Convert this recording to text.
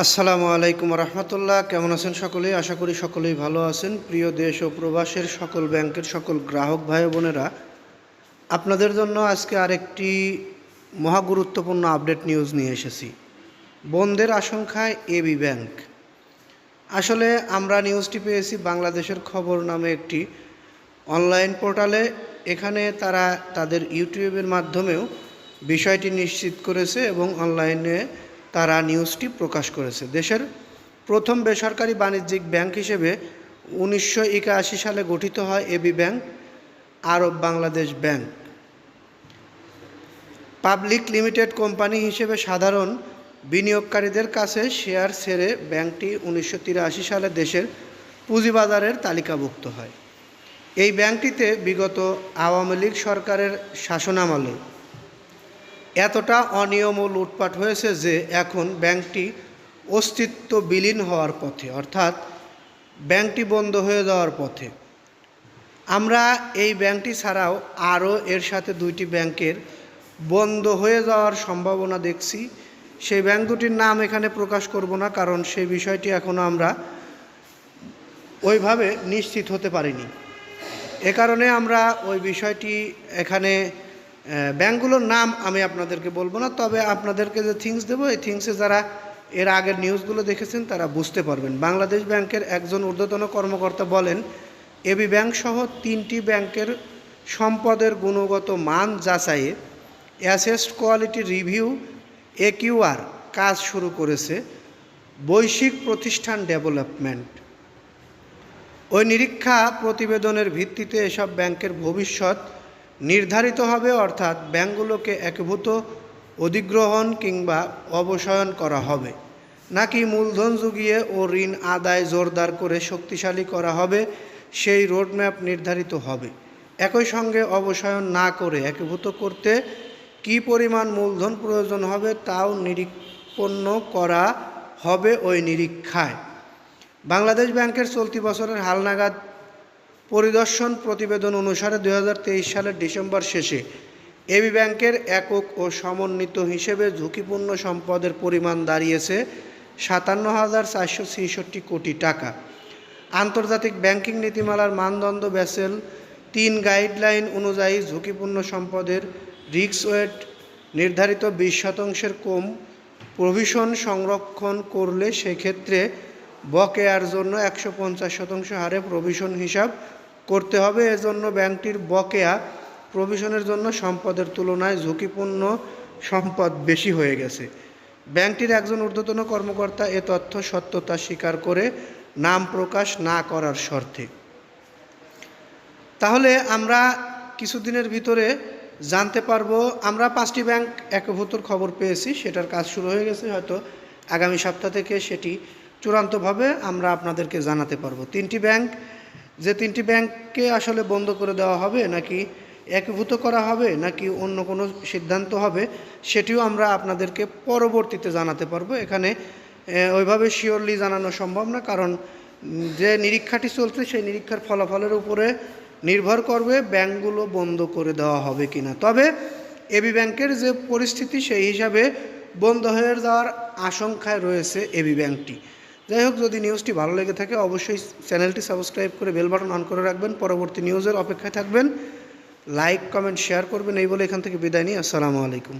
আসসালামু আলাইকুম রহমতুল্লাহ। কেমন আছেন সকলেই আশা করি সকলেই ভালো আছেন। প্রিয় দেশ ও প্রবাসের সকল ব্যাংকের সকল গ্রাহক ভাই বোনেরা, আপনাদের জন্য আজকে আরেকটি মহা গুরুত্বপূর্ণ আপডেট নিউজ নিয়ে এসেছি। বন্ধের আশঙ্কায় এবি ব্যাংক। আসলে আমরা নিউজটি পেয়েছি বাংলাদেশের খবর নামে একটি অনলাইন পোর্টালে। এখানে তারা তাদের ইউটিউবের মাধ্যমেও বিষয়টি নিশ্চিত করেছে এবং অনলাইনে তারা নিউজটি প্রকাশ করেছে। দেশের প্রথম বেসরকারি বাণিজ্যিক ব্যাংক হিসেবে উনিশশো একাশি সালে গঠিত হয় AB Bank, Arab Bangladesh Bank. Public limited company হিসেবে সাধারণ বিনিয়োগকারীদের কাছে শেয়ার ছেড়ে ব্যাংকটি উনিশশো তিরাশি সালে দেশের পুঁজিবাজারের তালিকাভুক্ত হয়। এই ব্যাংকটিতে বিগত আওয়ামী লীগ সরকারের শাসনামলে এতটা অনিয়ম ও লুটপাট হয়েছে যে এখন ব্যাংকটি অস্তিত্ব বিলীন হওয়ার পথে, অর্থাৎ ব্যাংকটি বন্ধ হয়ে যাওয়ার পথে। আমরা এই ব্যাংকটি ছাড়াও আরও এর সাথে দুইটি ব্যাংকের বন্ধ হয়ে যাওয়ার সম্ভাবনা দেখছি। সেই ব্যাংক দুটির নাম এখানে প্রকাশ করব না, কারণ সেই বিষয়টি এখনও আমরা ওইভাবে নিশ্চিত হতে পারিনি। এ কারণে আমরা ওই বিষয়টি এখানে ব্যাংকগুলোর নাম আমি আপনাদেরকে বলব না, তবে আপনাদেরকে যে থিংস দেবো, এই থিংসে যারা এর আগের নিউজগুলো দেখেছেন, তারা বুঝতে পারবেন। বাংলাদেশ ব্যাংকের একজন ঊর্ধ্বতন কর্মকর্তা বলেন, এবি ব্যাংক সহ তিনটি ব্যাংকের সম্পদের গুণগত মান যাচাইয়ে অ্যাসেস্ট কোয়ালিটি রিভিউ একিউআর কাজ শুরু করেছে বৈশ্বিক প্রতিষ্ঠান ডেভেলপমেন্ট। ওই নিরীক্ষা প্রতিবেদনের ভিত্তিতে এসব ব্যাংকের ভবিষ্যৎ নির্ধারিত হবে, অর্থাৎ ব্যাংকগুলোকে একভূত অধিগ্রহণ কিংবা অবসায়ন করা হবে। নাকি মূলধন জুগিয়ে ও ঋণ আদায় জোরদার করে শক্তিশালী করা হবে, সেই রোডম্যাপ নির্ধারিত হবে। একই সঙ্গে অবসায়ন না করে একীভূত করতে কি পরিমাণ মূলধন প্রয়োজন হবে, তাও নিরীক্ষণ করা হবে ওই নিরীক্ষায়। বাংলাদেশ ব্যাংকের চলতি বছরের হালনাগাদ পরিদর্শন প্রতিবেদন অনুসারে দু হাজার তেইশ সালের ডিসেম্বর শেষে এবি ব্যাংকের একক ও সমন্বিত হিসেবে ঝুঁকিপূর্ণ সম্পদের পরিমাণ দাঁড়িয়েছে সাতান্ন হাজার চারশো ছেষট্টি কোটি টাকা। আন্তর্জাতিক ব্যাংকিং নীতিমালার মানদণ্ড ব্যাসেল তিন গাইডলাইন অনুযায়ী ঝুঁকিপূর্ণ সম্পদের রিক্স ওয়েট নির্ধারিত বিশ শতাংশের কম প্রভিশন সংরক্ষণ করলে সেক্ষেত্রে বকেয়ার জন্য একশো পঞ্চাশ শতাংশ হারে প্রভিশন হিসাব করতে হবে। এজন্য ব্যাংকটির বকেয়া প্রভিশনের জন্য সম্পদের তুলনায় ঝুঁকিপূর্ণ সম্পদ বেশি হয়ে গেছে। ব্যাংকটির একজন ঊর্ধ্বতন কর্মকর্তা এ তথ্য সত্যতা স্বীকার করে নাম প্রকাশ না করার শর্তে। তাহলে আমরা কিছুদিনের ভিতরে জানতে পারব, আমরা পাঁচটি ব্যাংক একভূতর খবর পেয়েছি, সেটার কাজ শুরু হয়ে গেছে, হয়তো আগামী সপ্তাহ থেকে সেটি চূড়ান্তভাবে আমরা আপনাদেরকে জানাতে পারব। তিনটি ব্যাংক, যে তিনটি ব্যাংককে আসলে বন্ধ করে দেওয়া হবে, নাকি একীভূত করা হবে, নাকি অন্য কোনো সিদ্ধান্ত হবে, সেটিও আমরা আপনাদেরকে পরবর্তীতে জানাতে পারব। এখানে ওইভাবে শিওরলি জানানো সম্ভব না, কারণ যে নিরীক্ষাটি চলছে, সেই নিরীক্ষার ফলাফলের উপরে নির্ভর করবে ব্যাংকগুলো বন্ধ করে দেওয়া হবে কি না তবে, এবি ব্যাংকের যে পরিস্থিতি, সেই হিসাবে বন্ধ হয়ে যাওয়ার আশঙ্কায় রয়েছে এবি ব্যাংকটি। যাই হোক, যদি নিউজটি ভালো লেগে থাকে, অবশ্যই চ্যানেলটি সাবস্ক্রাইব করে বেল বাটন অন করে রাখবেন। পরবর্তী নিউজের অপেক্ষায় থাকবেন। লাইক কমেন্ট শেয়ার করবেন, এই বলে এখান থেকে বিদায় নিই। আসসালামু আলাইকুম।